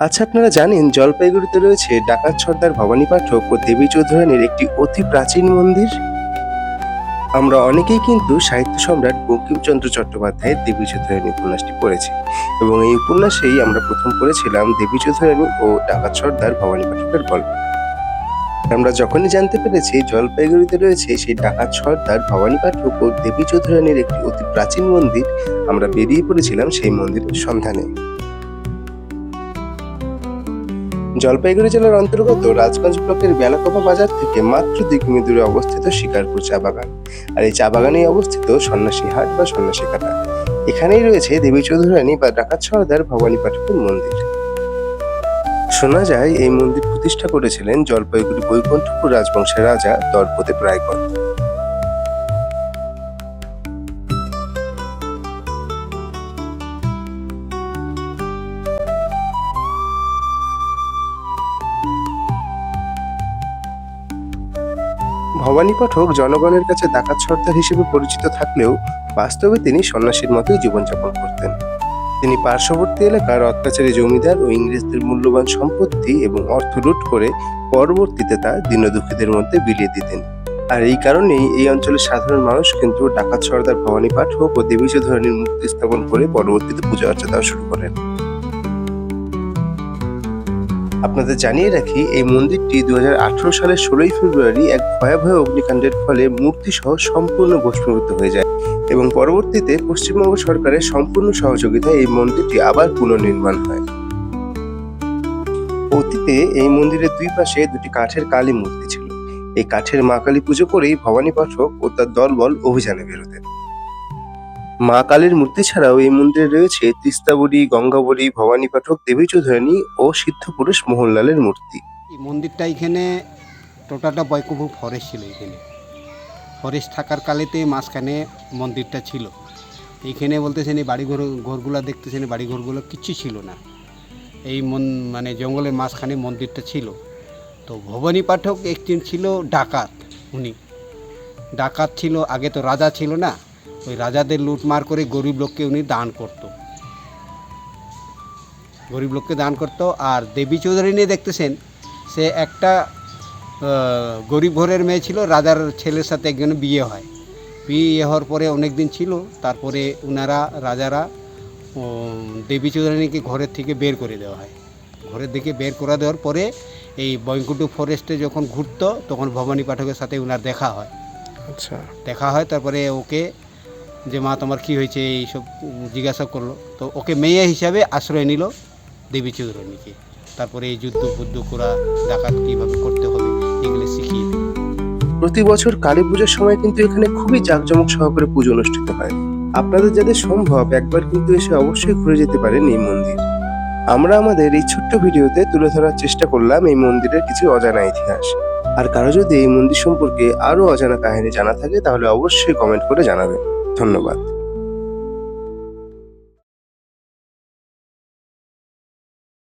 আচ্ছা আপনারা জানেন জলপাইগুড়িতে রয়েছে ডাকাত সর্দার ভবানী পাঠক ও দেবী চৌধুরানীর একটি অতি প্রাচীন মন্দির। আমরা অনেকেই কিন্তু সাহিত্য সম্রাট বঙ্কিমচন্দ্র চট্টোপাধ্যায়ের দেবী চৌধুরানী উপন্যাসটি পড়েছি এবং এই উপন্যাসেই আমরা প্রথম পড়েছিলাম দেবী চৌধুরানী ও ডাকাত সর্দার ভবানী পাঠকের গল্প। আমরা যখনই জানতে পেরেছি জলপাইগুড়িতে রয়েছে সেই ডাকাত সর্দার ভবানী পাঠক ও দেবী চৌধুরানীর একটি অতি প্রাচীন মন্দির, আমরা বেরিয়ে পড়েছিলাম সেই মন্দিরের সন্ধানে। জলপাইগুড়ি জেলার অন্তর্গত রাজগঞ্জ ব্লকের বেলাকোপা বাজার থেকে মাত্র দুই কিমি দূরে অবস্থিত শিকারপুর চা বাগান। আর এই চা বাগানেই অবস্থিত সন্ন্যাসী হাট বা সন্ন্যাসী কাটা। এখানেই রয়েছে দেবী চৌধুরানী বা ডাকাত সর্দার ভবানী পাঠকের মন্দির। শোনা যায়, এই মন্দির প্রতিষ্ঠা করেছিলেন জলপাইগুড়ি বৈকুণ্ঠপুর রাজবংশের রাজা দর্পদেব রায়গড় ভবানী পাঠক জনগণের কাছে ডাকাত সর্দার হিসেবে পরিচিত থাকলেও বাস্তবে তিনি সন্ন্যাসীর মতোই জীবনযাপন করতেন। তিনি পার্শ্ববর্তী এলাকার অত্যাচারী জমিদার ও ইংরেজদের মূল্যবান সম্পত্তি এবং অর্থ লুট করে পরবর্তীতে তা দীনদুঃখীদের মধ্যে বিলিয়ে দিতেন। আর এই কারণেই এই অঞ্চলের সাধারণ মানুষ কিন্তু ডাকাত সর্দার ভবানী পাঠক ও দেবী চৌধুরানীর মূর্তি স্থাপন করে পরবর্তীতে পূজা অর্চা দেওয়া শুরু করেন। আপনাদের জানিয়ে রাখি, এই মন্দিরটি দু হাজার আঠারো সালের ষোলোই ফেব্রুয়ারি এক ভয়াবহ অগ্নিকাণ্ডের ফলে মূর্তি সহ সম্পূর্ণ ভস্মীভূত হয়ে যায় এবং পরবর্তীতে পশ্চিমবঙ্গ সরকারের সম্পূর্ণ সহযোগিতায় এই মন্দিরটি আবার পুনর্নির্মাণ হয়। অতীতে এই মন্দিরের দুই পাশে দুটি কাঠের কালী মূর্তি ছিল। এই কাঠের মা কালী পুজো করেই ভবানী পাঠক ও তার দলবল অভিযানে বেরোতেন। মা কালীর মূর্তি ছাড়াও এই মন্দিরে রয়েছে তিস্তাবরী গঙ্গাবরী ভবানী পাঠক, দেবী চৌধুরানী ও সিদ্ধপুরুষ মোহনলালের মূর্তি। এই মন্দিরটা এখানে টোটালটা বৈকুভু ফরেস্ট ছিল এখানে। ফরেস্ট থাকার কালেতে মাঝখানে মন্দিরটা ছিল। এইখানে বলতেছেন এই বাড়ি ঘর ঘরগুলো দেখতেছেন এই বাড়ি ঘরগুলো কিচ্ছু ছিল না। এই মন মানে জঙ্গলের মাঝখানে মন্দিরটা ছিল। তো ভবানী পাঠক একজন ছিল ডাকাত, উনি। ডাকাত ছিল, আগে তো রাজা ছিল না। ওই রাজাদের লুটমার করে গরিব লোককে উনি দান করতো। গরিব লোককে দান করতো। আর দেবী চৌধুরী নিয়ে দেখতেছেন সে একটা গরিব ঘরের মেয়ে ছিল রাজার ছেলের সাথে একজন বিয়ে হয়। বিয়ে হওয়ার পরে অনেক দিন ছিল তারপরে ওনারা রাজারা দেবী চৌধুরানীকে ঘরের থেকে বের করে দেওয়া হয়। ঘরের দিকে বের করে দেওয়ার পরে এই বৈকুণ্ঠ ফরেস্টে যখন ঘুরতো তখন ভবানী পাঠকের সাথে ওনার দেখা হয়। আচ্ছা। দেখা হয় তারপরে ওকে যে মা, তোমার কী হয়েছে, এইসব জিজ্ঞাসা করল। তো ওকে মেয়ে হিসাবে আশ্রয় নিল দেবী চৌধুরানীকে। তারপরে এই যুদ্ধ বুদ্ধ করা ডাকাত কীভাবে করতে হবে, এগুলো শিখিয়ে প্রতি বছর কালী পুজোর সময় কিন্তু এখানে খুবই জাঁকজমক সহকারে পুজো অনুষ্ঠিত হয়। আপনাদের যাদের সম্ভব, একবার কিন্তু এসে অবশ্যই ঘুরে যেতে পারেন এই মন্দির। আমরা আমাদের এই ছোট্ট ভিডিওতে তুলে ধরার চেষ্টা করলাম এই মন্দিরের কিছু অজানা ইতিহাস। আর কারও যদি এই মন্দির সম্পর্কে আরও অজানা কাহিনী জানা থাকে, তাহলে অবশ্যই কমেন্ট করে জানাবেন। ধন্যবাদ।